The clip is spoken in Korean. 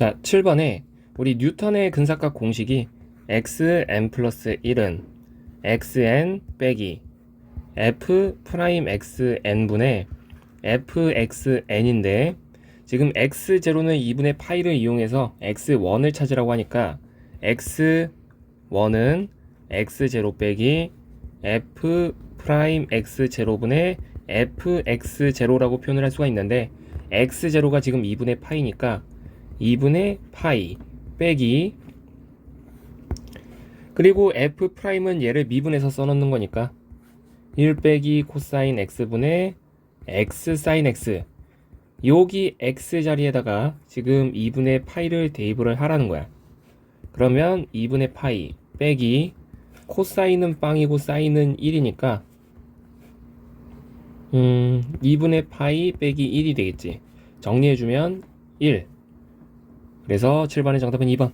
자, 7번에 우리 뉴턴의 근사각 공식이 xn 플러스 1은 xn 빼기 f 프라임 xn분의 fxn인데 지금 x0는 2분의 파이를 이용해서 x1을 찾으라고 하니까 x1은 x0 빼기 f 프라임 x0분의 fx0라고 표현을 할 수가 있는데 x0가 지금 2분의 파이니까 2분의 파이 빼기. 그리고 f 프라임은 얘를 미분해서 써놓는 거니까 1 빼기 코사인 x분의 x 사인 x. 여기 x 자리에다가 지금 2분의 파이를 대입을 하라는 거야. 그러면 2분의 파이 빼기 코사인은 빵이고 사인은 1이니까 음 2분의 파이 빼기 1이 되겠지. 정리해주면 1 그래서 7번의 정답은 2번